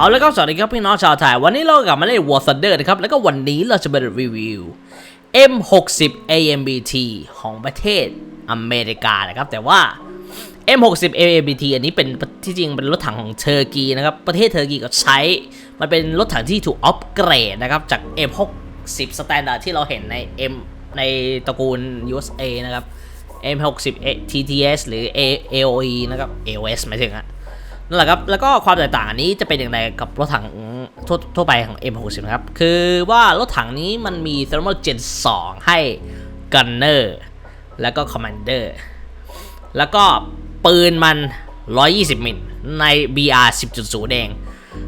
เอาแล้วก็สวัสดีครับพี่น้องชาวไทย วันนี้เรากลับมาเล่น War Thunder นะครับ แล้วก็วันนี้เราจะมารีวิว M60 AMBT ของประเทศอเมริกานะครับ แต่ว่า M60 AMBT อันนี้เป็นที่จริงเป็นรถถังของเทอร์กีนะครับ ประเทศเทอร์กีก็ใช้ มันเป็นรถถังที่ถูกอัปเกรดนะครับ จาก M60 Standard ที่เราเห็นใน M ในตระกูล USA นะครับ M60 TTS หรือ A- AOE นะครับ AOS หมายถึงอะ นั่นแหละครับ แล้วก็ความแตกต่างอันนี้จะเป็นอย่างไรกับรถถังทั่วทั่วไปของ M60 นะครับ คือว่ารถถังนี้มันมี Thermal Gen 2 ให้ Gunner แล้วก็ Commander แล้วก็ปืนมัน 120 มิลใน BR 10.0เอง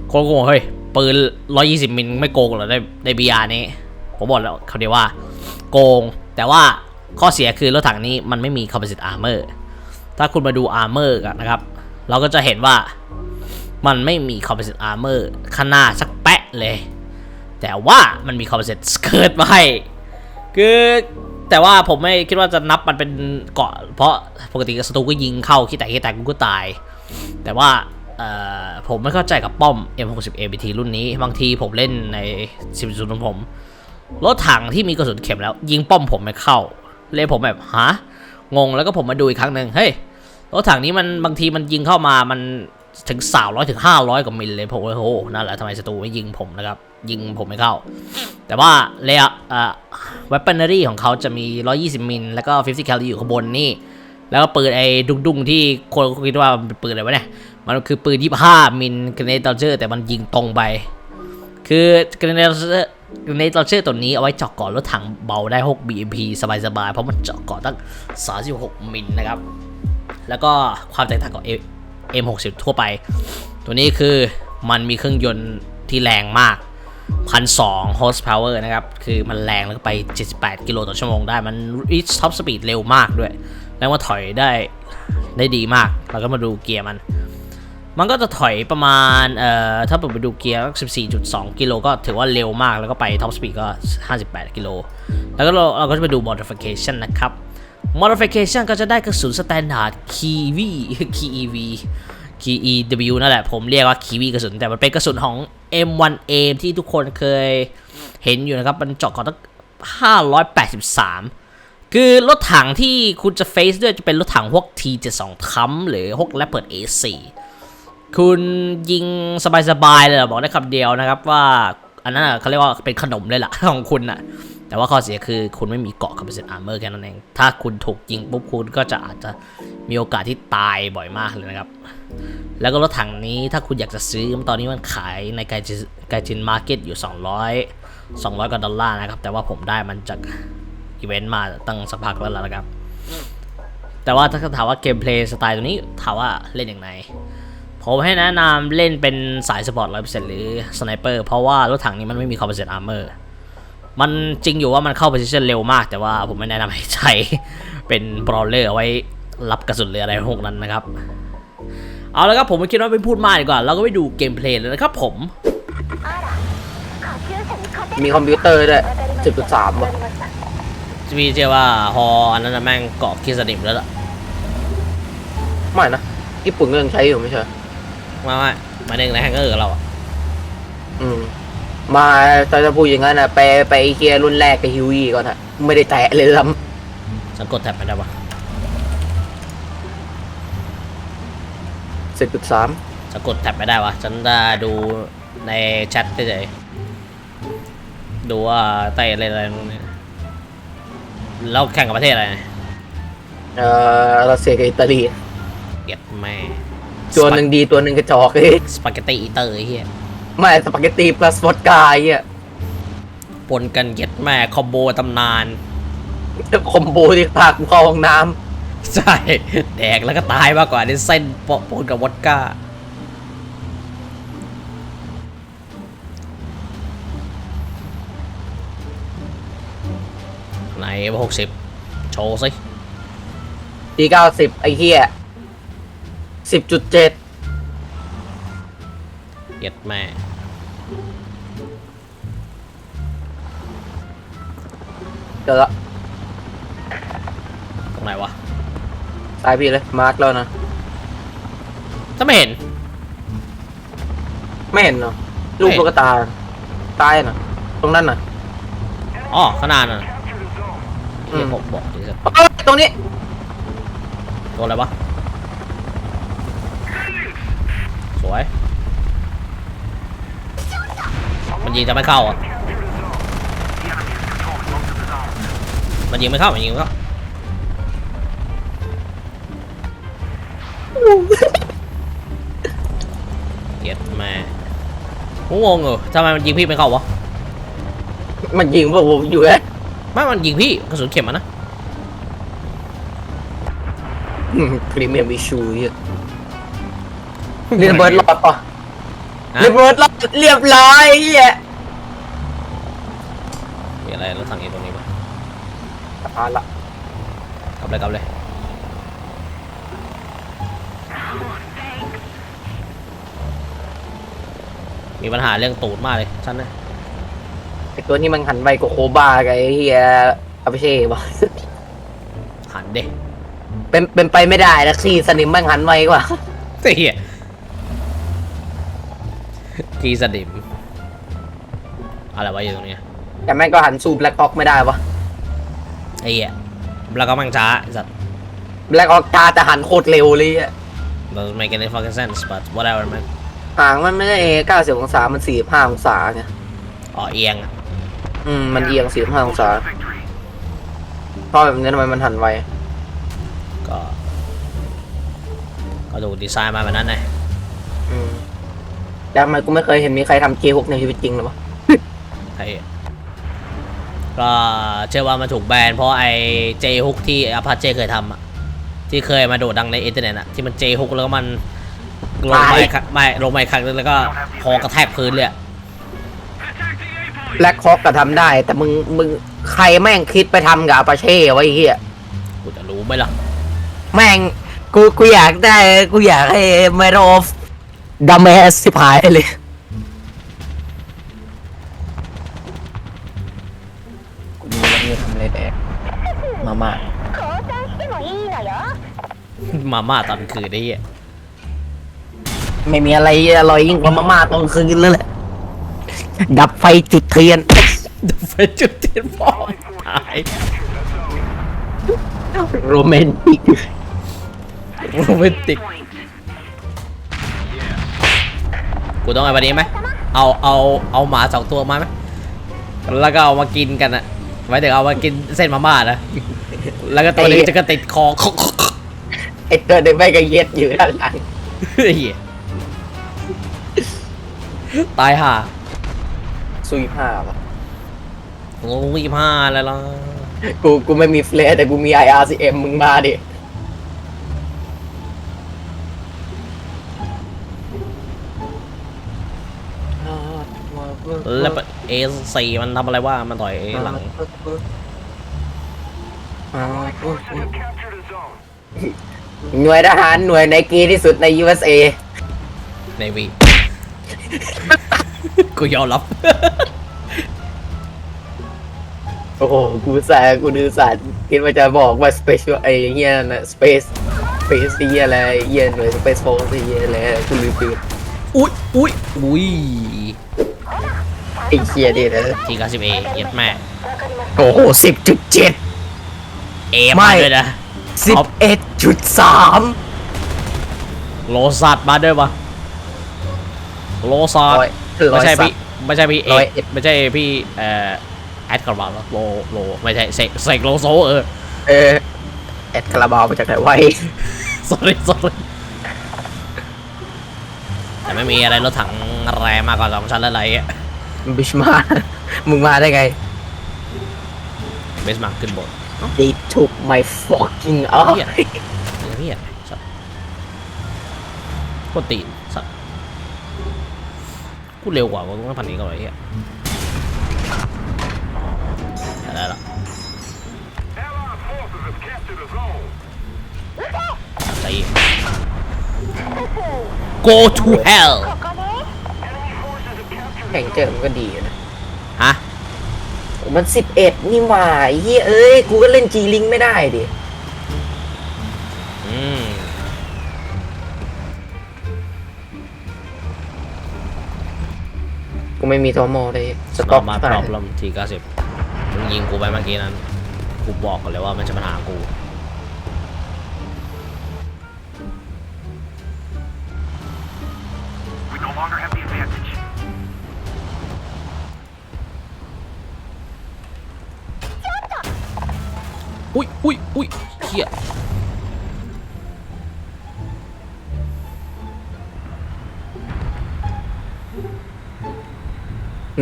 โคตรโกงเฮ้ย ปืน 120 มิลไม่โกงเหรอในใน BR นี้ ผมบอกแล้วเขาเดียวว่า โกง แต่ว่าข้อเสียคือรถถังนี้มันไม่มี Composite Armor ถ้าคุณมาดู Armor กันนะครับ เราก็จะเห็นว่ามันไม่มี Composite Armor ข้างหน้าสักแปะเลย แต่ว่ามันมี Composite Skirt มาให้คือแต่ว่าผมไม่คิดว่าจะนับมันเป็นเกาะ เพราะปกติศัตรูก็ยิงเข้าคิดแต่คิดแต่กูก็ตาย แต่ว่าเอ่อผมไม่เข้าใจกับป้อม M60 ABT รุ่นนี้ บางทีผมเล่นใน10ศูนย์ของผมรถถังที่มีกระสุนเข็มแล้ว ยิงป้อมผมไม่เข้า เลยผมแบบฮะงงแล้วก็ผมมาดูอีกครั้งหนึ่งเฮ้ย รถถังนี้มันบางทีมันยิงเข้ามามันถึงสามร้อยถึงห้าร้อยกว่ามิลเลยผมว่าโอ้โหนั่นแหละทำไมศัตรูไม่ยิงผมนะครับ ยิงผมไม่เข้า แต่ว่าเรียเอ่อ weaponry ของเขาจะมี120มิลแล้วก็50 caliber อยู่ข้างบนนี่ แล้วก็ปืนไอ้ดุ้งๆ ที่คนคิดว่ามันเป็นปืนอะไรวะเนี่ย มันคือปืน25มิล grenade launcher แต่มันยิงตรงไป คือ grenade launcher grenade launcher ตัวนี้เอาไว้เจาะเกาะรถถังเบาได้ 6 BMP สบายๆ เพราะมันเจาะเกาะตั้ง36มิลนะครับ แล้วก็ความแตกต่างกับ M60 ทั่วไป ตัวนี้คือมันมีเครื่องยนต์ที่แรงมาก 1,200 horsepower นะครับ คือมันแรงแล้วก็ไป 78 กิโลต่อชั่วโมงได้ มัน reach top speed เร็วมากด้วย แล้วก็ถอยได้ได้ดีมาก เราก็มาดูเกียร์มัน มันก็จะถอยประมาณ เอ่อ ถ้าผมไปดูเกียร์ 14.2 กิโลก็ถือว่าเร็วมาก แล้วก็ไป top speed ก็ 58 กิโล แล้วก็เราเราก็จะไปดู modification นะครับ modification ก็จะได้กระสุน standard Kiwi KEV KEW นั่นแหละ ผมเรียกว่า Kiwi กระสุน แต่มันเป็นกระสุนของ M1A ที่ทุกคนเคยเห็นอยู่นะครับ มันเจาะก่อนตั้ง583 คือรถถังที่คุณจะเฟซด้วยจะเป็นรถถังพวก T72 ทัมหรือพวก Leopard A4 คุณยิงสบายๆเลยเรอบอกได้คำเดียวนะครับว่าอันนั้นเขาเรียกว่าเป็นขนมเลยล่ะของคุณน่ะ แต่ว่าข้อเสียคือคุณไม่มีเกราะ composite armor แค่นั้นเอง ถ้าคุณถูกยิงปุ๊บคุณก็จะอาจจะมีโอกาสที่ตายบ่อยมากเลยนะครับ แล้วก็รถถังนี้ถ้าคุณอยากจะซื้อตอนนี้มันขายในไกจิไกจินมาร์เก็ตอยู่ 200 200กว่าดอลลาร์นะครับ แต่ว่าผมได้มันจากอีเวนต์มาตั้งสักพักแล้วล่ะครับ แต่ว่าถ้าถามว่าเกมเพลย์สไตล์ตัวนี้ถามว่าเล่นอย่างไรผมให้แนะนำเล่นเป็นสายสปอร์ตร้อยเปอร์เซ็นต์หรือสไนเปอร์เพราะว่ารถถังนี้มันไม่มีคอมเพ s เ t ตอาร์เมอร์ มันจริงอยู่ว่ามันเข้า position เร็วมาก แต่ว่าผมไม่แนะนำให้ใช้เป็นบรอเลอร์เอาไว้รับกระสุนหรืออะไรพวกนั้นนะครับ เอาแล้วครับผมไม่คิดว่าไม่พูดมากดีกว่า เราก็ไปดูเกมเพลย์เลยนะครับผม มีคอมพิวเตอร์ด้วย10.3ว่ะจะมีเชื่อว่าฮออันนั้นนะแม่งเกาะคิสนิมแล้วล่ะไม่นะญี่ปุ่นก็ยังใช้อยู่ไม่ใช่เหรอมาไม่มาเด้งในแฮงเกอร์เราอะอืม มาตอนจะพูดอย่างนั้นนะไปไปไอเกียรุ่นแรกกับฮิวี่ก่อนฮะไม่ได้แตะเลยลฉันกดแท็บไม่ได้ปะำ10.3ฉันกดแท็บไม่ได้วะฉันจะดูในแชทเฉยๆดูว่าไต่อะไรอะไรนู่นนี่แล้วแข่งกับประเทศอะไรเอ่อรัสเซียกับอิตาลี เก็ตแม่ตัวหนึ่งดีตัวหนึ่งกระจอกเฮ้ยสปาเกตตี้อีเตอร์ไอ้เฮีย ไม่สปาเกตตี plus วอดกาไอ้เหี้ยปนกันเก็ตแม่คอมโบตำนาน คอมโบที่พากูเข้าห้องน้ใช่ แดกแล้วก็ตายมากกว่านี่เส้นปะปนกับวอดก้า ไหนหกสิบโชว์สิำที90ไอ้เหี้ย10.7เก็ตแม่ เดี๋ยวละตรงไหนวะตายพี่เลย มาร์กแล้วนะ ถ้าไม่เห็น ไม่เห็นเหรอลูกตุ๊กตา ตายน่ะ ตรงนั้นน่ะ อ๋อขางหนาดน่ะอืมเฮียผมบอกดิสักเอ้ยตรงนี้ ตัวอะไรวะ สวย มันยิงจะไม่เข้าอะ มันยิงไม่เข้า มันยิงไม่เข้าเย็ดแม่ผมงงเออทำไมมันยิงพี่ไม่เข้าวะ มันยิงพวกผมอยู่แล้วไม่มันยิงพี่กระสุนเข็มอะนะพรีเมียมวิชูเหี้ยเรียบร้อยรอดปะฮะเรียบร้อยรอดเรียบร้อยเหี้ยมีอะไรรถถังอีตรงนี้ ปะตายละกลับเลยกลับเลยมีปัญหาเรื่องตูดมากเลยฉันนะไอตัวนี้มันหันไปกับโคบ้ากับไอ้เฮียอาเปเช่ปะหันเด้เป็นเป็นไปไม่ได้นะขี่สนิมมันหันไวกว่าเฮียทีสดิมอะไรวะอยู่ตรงนี้แต่แม่งก็หันสู้แบล็คออกไม่ได้ปะ ไอ้เหี้ยแล้วก็มังช้าไอ้สัตว์แบล็คออกตาจะหันโคตรเร็วเลยอะ doesn't make any fucking sense but whatever man ห่างมันไม่ได้เก้าสิบองศา มันสี่ห้าองศาไงอ๋อเอียงอะอืม มันเอียงสี่ห้าองศาเพราะแบบนี้ทำไมมันหันไว ก็ ก็ดูดีไซน์มาแบบนั้นไงอืมแต่ทำไมกูไม่เคยเห็นมีใครทำเกฮกในชีวิตจริงเลยวะ ไอ้เหี้ย ก็เชื่อว่ามันถูกแบนเพราะไอ้เจฮุกที่อาพาเจเคยทำอะที่เคยมาโดดดังในอินเทอร์เน็ตอะที่มันเจฮุกแล้วก็มันลงไปครั้งไม่ลงไปครั้งนึงแล้วก็คอกระแทกพื้นเลยอะแบล็คฮอกก็ทำได้ แต่มึงมึงใครแม่งคิดไปทำกับอาปาเช่ไวะไอ้เฮียกูจะรู้ไหมล่ะแม่งกูกูอยากได้ กูอยากให้เมโรฟดัมเมสสิบหายเลย มาม่าตอนคืนได้เหี้ยไม่มีอะไรอร่อยยิ่งกว่ามาม่าตอนคืนแล้วแหละ ดับไฟจุดเทียนดูเฟซจุดเทียนพ่อตายโรแมนติกโรแมนติกกูต้องไอ้วันนี้ไหมเอาเอาเอาหมาสองตัวมาไหมแล้วก็เอามากินกันอะไว้ถึงเอามากินเส้นมาม่านะแล้วก็ตัวนี้จะก็ติดคอไอตัวเด็กไม่ก็เย็ดอยู่ด้านหลังเฮ้ยตายห่าซุยผ้าป่ะโอ้ยผ้าแล้วล่ะกูกูไม่มีเฟลชแต่กูมี IRCM มึงมาดิแล้วเอสี่มันทำอะไรว่ามันต่อยเอหลัง หน่วยทหารหน่วยในกีที่สุดใน USA ในวี กูยอมรับ โอ้โห กูสายกูดูสารคิดว่าจะบอกว่า special ไอ้เหี้ยนะ space space เหี้ยอะไรเหี้ยหน่วย space force เหี้ยอะไรกูลืมปืนอุ้ยอุ้ยอุ้ยไอ้เหี้ยดินะทีกาสิบเอเย็ดแม่โอ้โหสิบจุดเจ็ดเอไม่ มาด้วยนะสิบเอ็ด จุดสามโลซัดมาด้วยปะโลซัดร้อยคือร้ไม่อยใช่สัพี่ตว์ไม่ใใช่พี่เอร้อยเอ็ดไม่ใช่พี่เอ่อแอดคาร์บาลโลโลไม่ใช่เสกเสกโลโซเออเออแอดคาราบาวมาจากไหนวะ sorry sorry แต่ไม่มีอะไรรถถังแรงมากกว่าสองชั้นแล้วอะไรอะบิชมา มึงมาได้ไงเบสมาขึ้นบน They took my fucking เฮีย eye เงี้ยสัตว์กดตีนสัตว์กูเร็วกว่ากูต้องพันนี้ก็ไลยเฮียอะไรล่ะตี go to hell แข่งเจอมันก็ดีนะ ฮะ มันสิบเอ็ดนี่หว่าเฮ้ยเอ้ย กูก็เล่นจีลิงไม่ได้ดิ กูไม่มีทอมอเลยสสต็ต็ออกกมาปผ่าลอนบลมทีเก้าสิบมึงยิงกูไปเมื่อกี้นั้น กูบอกกันเลยว่ามันจะมาหากู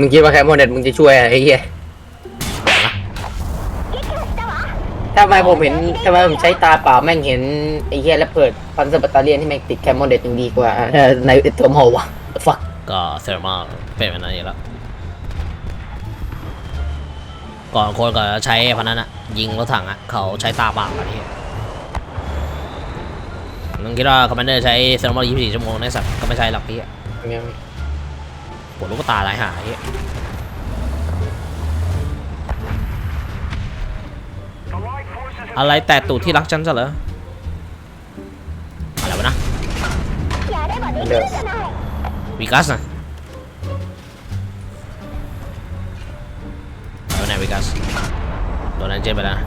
มึงคิดว่าแคมโมเน็ตมึงจะช่วยอะไรไอ้เหี้ยทำไมผมเห็นทำไมผมใช้ตาเปล่าแม่งเห็นไอ้เหี้ยแล้วเปิดพันสบัตเตอรี่ยนที่แม่งติดแคมโมเน็ตยังดีกว่าเอ่อในเทอร์โมวะฟักก็เซอร์มาเป็นแบบนั้นอยู่แล้ว ก่อนคนก็ใช้พันนั้นอะยิงรถถังอะเขาใช้ตาเปล่ากันที่มึงคิดว่าคอมมานเดอร์ใช้เซอร์มา24 ชั่วโมงในสัตว์ก็ไม่ใช่หรอกพี่ ปวดลูกตาหลายหายอะไรแต่ตูดที่รักฉันจะเหรออะไรวะนะวิกัสนะโดนไหวิกัสโดนนั้นเจ็บไปแล้ว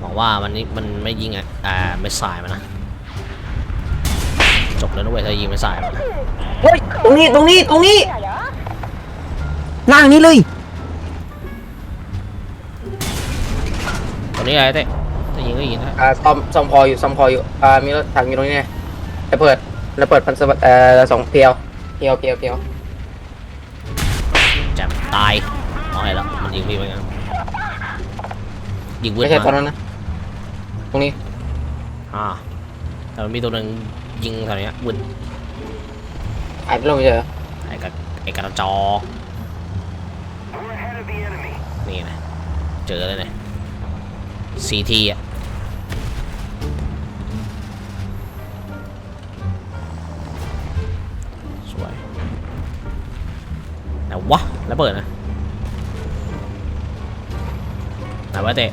หวังว่ามันนี้มันไม่ยิงอะอ่าไม่สายมันนะ จบแล้วนะเว้ยถ้ายิงไม่สายมันนะเฮ้ยตรงนี้ตรงนี้ตรงนี้だよล่างนี้เลยตรงนี้อะไรเต้ถ้ายิงก็ยิงนะอ่าซ่อมซ่อมพออยู่ซ่อมพออยู่อ่ามีรถถังอยู่ตรงนี้ไงแล้วเปิดแล้วเปิดพันสบัตเอ่อสองเพียวเพียวเพียวเพียวแจมตายเอาให้แล้วมันยิงพี่ไปงั้นยิงวืดไม่ใช่ตอนมานั้นนะตรงนี้อ่าแต่มันมีตัวหนึ่ง ยิงแถวเนี้ยวืดหายไปลงไปเจอไอ้กระไอ้กระจอก we're ahead of the enemy. นี่นะเจอเลยเนี่ยซีทีอะสวยไหนวะแล้วเปิดนะไหนวะเตะ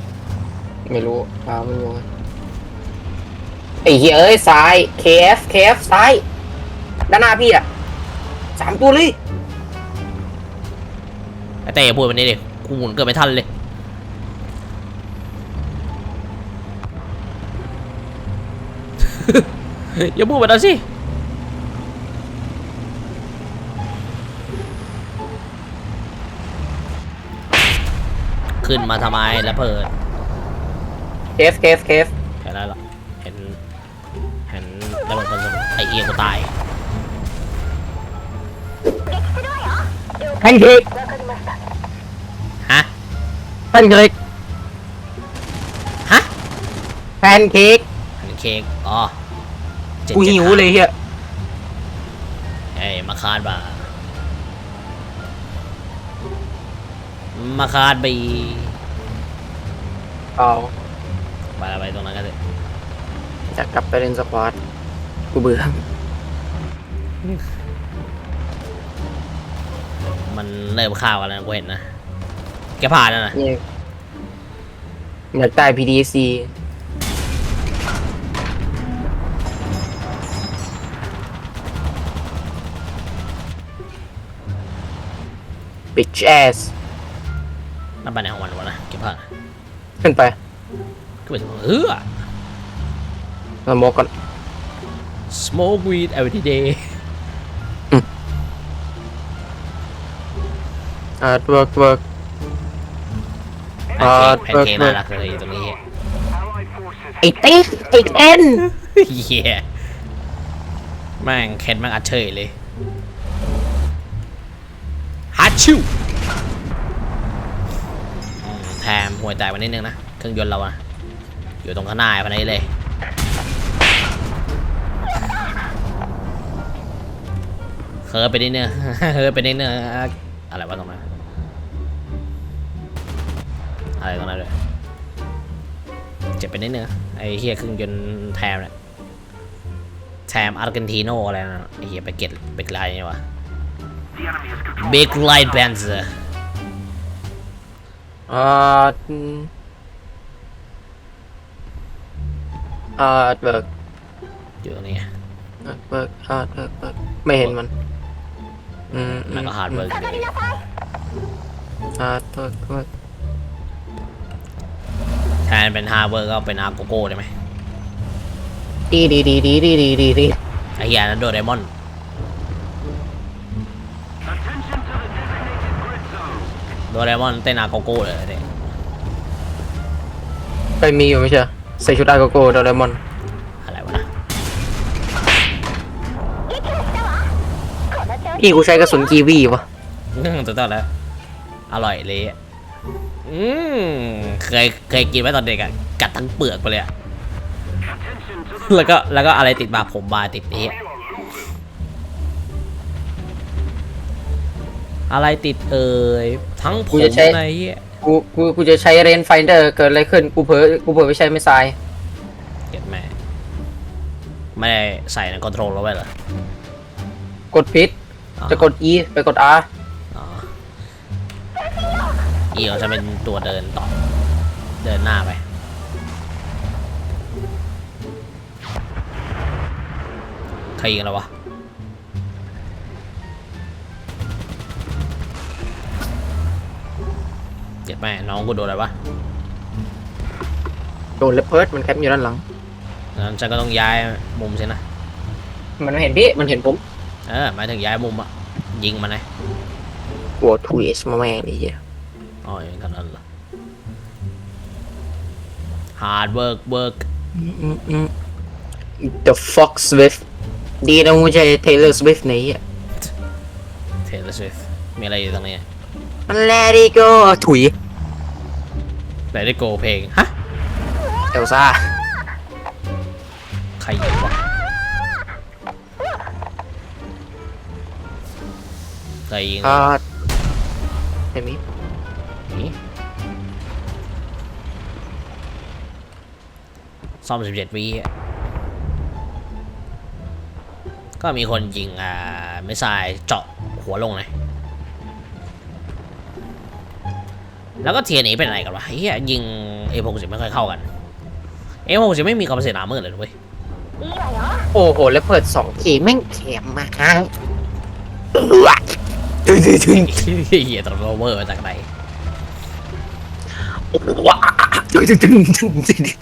ไม่รู้อ่าไม่รู้ไอ้เหี้ยเอ้ยซ้าย KF KF ซ้าย ด้านหน้าพี่อะสามตัวเลยไอเตะอย่าพูดแบบนี้ดิกูหมุนเกิดไม่ทันเลย อย่าพูดแบบนั้นสิ ขึ้นมาทำไมแล้วเปิด KF KF KF ระเบิดคนสมไอเอียกูตายแพนเค้กฮะแพนเค้กฮะแพนเค้กอันนี้เค้กอ๋อจ็ดกูจ็ดหิวเลยเฮียเอ้ยมาคาดบ่ามาคาดบีเอาไปแล้วไปตรงนั้นกันเลยจะกลับไปเล่นสควอต กูเบื่อ มันเริ่มข้าวกันแล้วนะกูเห็นนะ แกผ่านแล้วนะนี่อยากได้ PDC ปิดแอสนั่นไปไหนของมันวะนะแกผ่านขึ้นไปก็เป็นเออ สมอกก่อน smoke weed every day อ่าเวิร์กเวิร์กแพนอ่าเค้กแพนเค้กเปิดน่ารักเลยตรงนี้ Allied forces ไอ้ติ๊กไอ้เอ็นเฮียแม่งเคนแม่งอัดเฉยเลยฮัตชิวอืมแถมห่วยแตกไปนิดนึงนะ เครื่องยนต์เราอะอยู่ตรงข้างหน้าพันนี้เลย เฮ้อไปนิดนึงเฮ้อไปนิดนึงอะไรวะตรงนั้นอะไรตรงนั้นเลยเจ็บไปนิดนึงนะไอ้เฮียเครื่องยนต์แทมเนี่ยแทมอาร์เจนติโนอะไรนะไอ้เฮียไปเก็ตเบกไลน์นี่วะ The enemy is controlling เบกไลน์แบนเซอร์อ่าอืมอ่าเวิร์กอยู่ตรงนี้เวิร์กอ่าเวิร์กเวิร์กไม่เห็นมัน มันก็ฮาร์ดเวิร์กฮาร์ดเวิร์กแทนเป็นฮาร์ดเวิร์กก็เป็นอาโกโก้ได้ไหมดีดีดีดีดีดีดีดีไอ้ยานั้นโดเรมอน Attention โดเรมอนเต้นอาโกโก้เลยเนี่ยไปมีอยู่ไม่ใช่ใส่ชุดอาโกโก้โดเรมอน พี่กูใช้กระสุนกีวีวะอืมถูกต้องแล้ว อร่อยเลยอะอืมเคยเคยกินไว้ตอนเด็กอะกัดทั้งเปลือกไปเลยอะ Attention to the แล้วก็แล้วก็อะไรติดมาผมมาติดนี้อะไรติดเอ่ยทั้งผมในเหี้ยกูกูกูจะใช้เรนไฟเดอร์เกิดอะไรขึ้นกูเผลอกูเผลอไปใช้ไม่ทรายเก็บแม่ไม่ได้ใส่ในคอนโทรลเอาไว้เหรอกดพิษ จะกด E ไปกด R อ๋ออีเขาจะเป็นตัวเดินต่อ เดินหน้าไป ใครยิงแล้ววะ เจ็บแม่น้องกูโดนอะไรวะโดนเลเพิร์ดมันแคปอยู่ด้านหลัง งั้นฉันก็ต้องย้ายมุมสินะ มันไม่เห็นพี่ มันเห็นผม เออหมายถึงย้ายมุมอะยิงมันนะกลัวทวีสมาแม่งนี่เหี้ยอ๋ออย่างนั้นเหรอ hard work work อืมอืม The Fox Swift ดีนะมึงใช่ Taylor Swift ไหนอะ Taylor Swift มีอะไรอยู่ตรงนี้ มัน Let it go ถุยไหนได้โกเพลง ฮะ เอลซ่า ใครยิงวะ ใส่ยิงอ่าเห็นมินี่ซ่อมสิบเจ็ดวิก็มีคนยิงอ่าไม่ทรายเจาะหัวลงเลยแล้วก็เทียนี้เป็นอะไรกันวะเฮียยิงเอพงศิไม่ค่อยเข้ากันเอพงศิไม่มีความเสนามืดเลยด้ว้ยโอ้โหแล้วเปิดสองทีแม่งเข็มมาฮัง ว้าเฮียตรโเวอร์มาจากไหนว้าจึงจึงจึงจึงจึง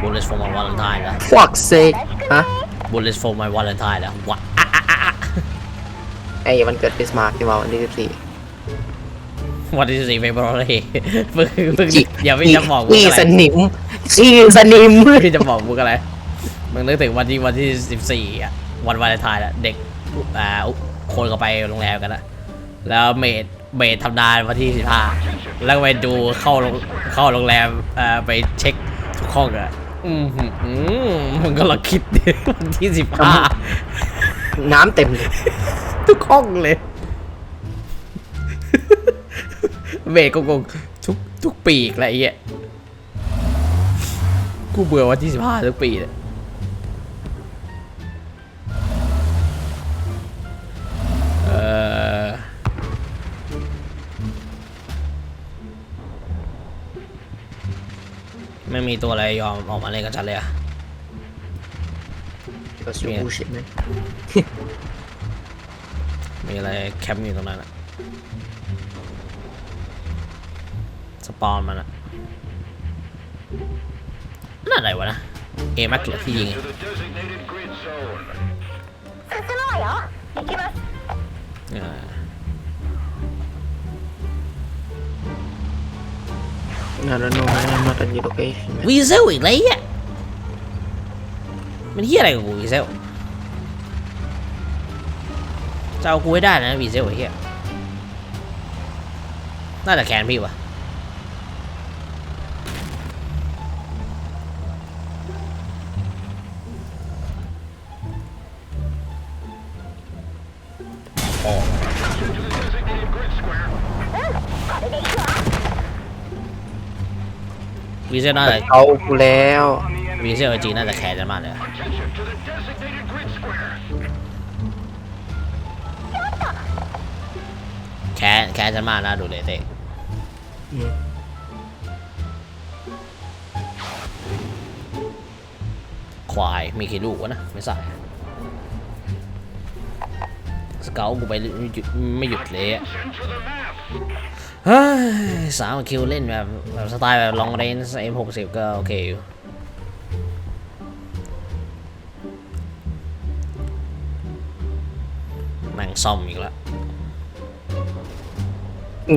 Bullets for my Valentine แล้ว fuck sake ฮะ Bullets for my Valentine แล้ววะอะอะอะอะไอ้วันเกิดคริสต์มาสที่มาวันที่สิบสี่วันที่สี่เฟบรุยมึงมึงอย่าไม่จะบอกมึงนี่อะไรสนิมนี่สนิมพี่จะบอกมึงอะไร มึงนึกถึงวันที่วันที่สิบสี่อะวันวาเลนไทน์แล้วเด็กอ่าคนก็ไปโรงแรมกันละแล้วเมดเมดทำงานวันที่สิบห้าแล้วก็ไปดูเข้าโรงเข้าโรงแรมอ่าไปเช็คทุกห้องอะอืมหืมอืมมึงก็ลองคิดดิวันที่สิบห้าน้ำเต็มเลยทุกห้องเลยเมย์ก็งงทุกทุกปีอีกอะไรเงี้ยกูเบื่อวันที่สิบห้าทุกปีเลย ไม่มีตัวอะไรยอมออกมาเล่นกับฉันเลยอะ ก็สู้บูชิตไหม มีอะไรแคมป์อยู่ตรงนั้นอะสปอนมันอะนั่นอะไรวะนะ เอแม็กเหรอที่ยิง to the designated grid zone. 進むわよ行きます I don't know I'm not on your location วีเซลอีกแล้วอ่ยมันเฮียอะไรกับกูวีเซลจะเอากูให้ได้นะวีเซลไอ้เฮียน่าจะแคนพี่วะ เซลน่าจะเอากูแล้ว On the enemy. วีเซลจริงน่าจะแคร์กันมากเลย Attention to the designated grid square. แค้นแค้นฉันมากนะดูเลยเต้อืมควายมีกี่ลูกวะนะ ไม่ใส่สเกลกูไปไม่หยุดไม่หยุดเลยอะ Attention to the map. เฮ้ยสามคิวเล่นแบบแบบสไตล์แบบลองเรนเอ็มหกสิบก็โอเคอยู่แม่งซ่อมอีกแล้ว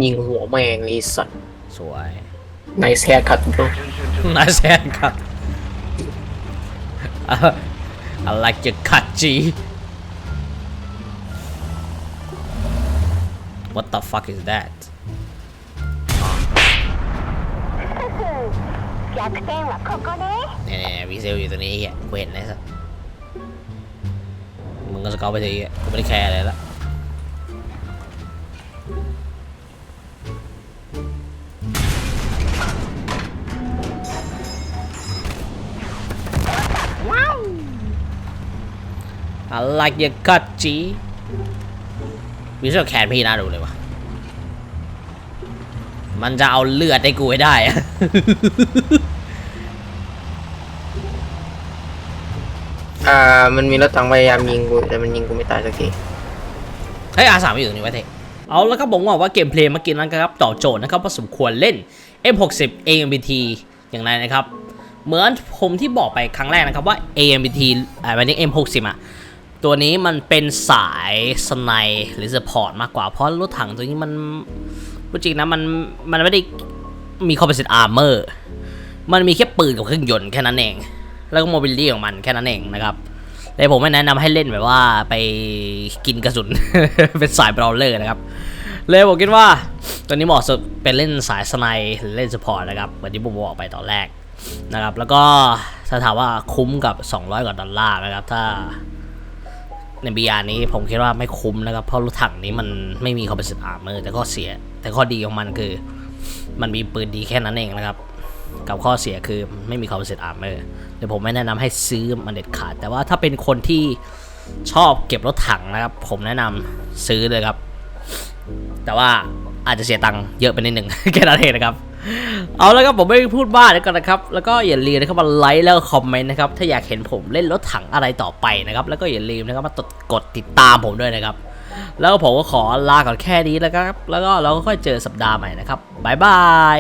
ยิงหัวแมงไอ้สัตว์สวยในแซคัดบร Attention to นายแซนครับ I like your cut G What the fuck is that 逆転はここね เนี่ยวีเซลอยู่ตรงนี้เหี้ยกูเห็นนะสัสมึงก็สเกลไปทีอ่ะกูไม่ได้แคร์อะไรละ ว้าว I like your cut G วิเซลแคนพี่น่าดูเลยวะ มันจะเอาเลือดให้กูให้ได้อะอ่า มันมีรถถังพยายามยิงกูแต่มันยิงกูไม่ตายสักที เฮ้ยอาสามอยู่ตรงนี้ไว้เทคเอาแล้วก็บอกว่าว่าเกมเพลย์เมื่อกี้นั้นครับตอบโจทย์นะครับว่าสมควรเล่น M60 AMBT อย่างไรนะครับ เหมือนผมที่บอกไปครั้งแรกนะครับว่า AMBT อ่าวันนี้ M60 อะ ตัวนี้มันเป็นสายสไนหรือสปอร์ตมากกว่าเพราะรถถังตัวนี้มัน พูดจริงนะมันมันไม่ได้มีคอมเพ s ตอาร์เมอร์มันมีแค่ปืนกับเครื่องยนต์แค่นั้นเอง แล้วก็โมบิลิตี้ของมันแค่นั้นเองนะครับแต่ผมไม่แนะนำให้เล่นแบบว่าไปกินกระสุนเป็นสายเบราว์เลอร์นะครับ เลยผมคิดว่าตัวนี้เหมาะสุดเป็นเล่นสายสไนเล่นสปอร์ตนะครับเหมือนที่ผมบอกไปตอนแรกนะครับ แล้วก็ถ้าถามว่าคุ้มกับ 200 กว่าดอลลาร์นะครับ ถ้า ในบีอานี้ผมคิดว่าไม่คุ้มนะครับ เพราะรถถังนี้มันไม่มีคอมเพ s ตอาร์เมอร์แต่ข้อเสีย แต่ข้อดีของมันคือ มันมีปืนดีแค่นั้นเองนะครับ กับข้อเสียคือไม่มีคอมเพ s ตอาร์เมอร์เดี๋ยวผมไม่แนะนำให้ซื้อมันเด็ดขาด แต่ว่าถ้าเป็นคนที่ชอบเก็บรถถังนะครับ ผมแนะนำซื้อเลยครับ แต่ว่าอาจจะเสียตังค์เยอะไปนิดหนึ่งแค่นั้นเองนะครับ เอาแล้วครับผมไม่พูดบ้าแล้วกันนะครับ แล้วก็อย่าลืมนะครับมาไลค์แล้วคอมเมนต์นะครับ ถ้าอยากเห็นผมเล่นรถถังอะไรต่อไปนะครับ แล้วก็อย่าลืมนะครับมากดติดตามผมด้วยนะครับ แล้วผมก็ขอลาก่อนแค่นี้แล้วครับ แล้วก็เราก็ค่อยเจอสัปดาห์ใหม่นะครับบ๊ายบาย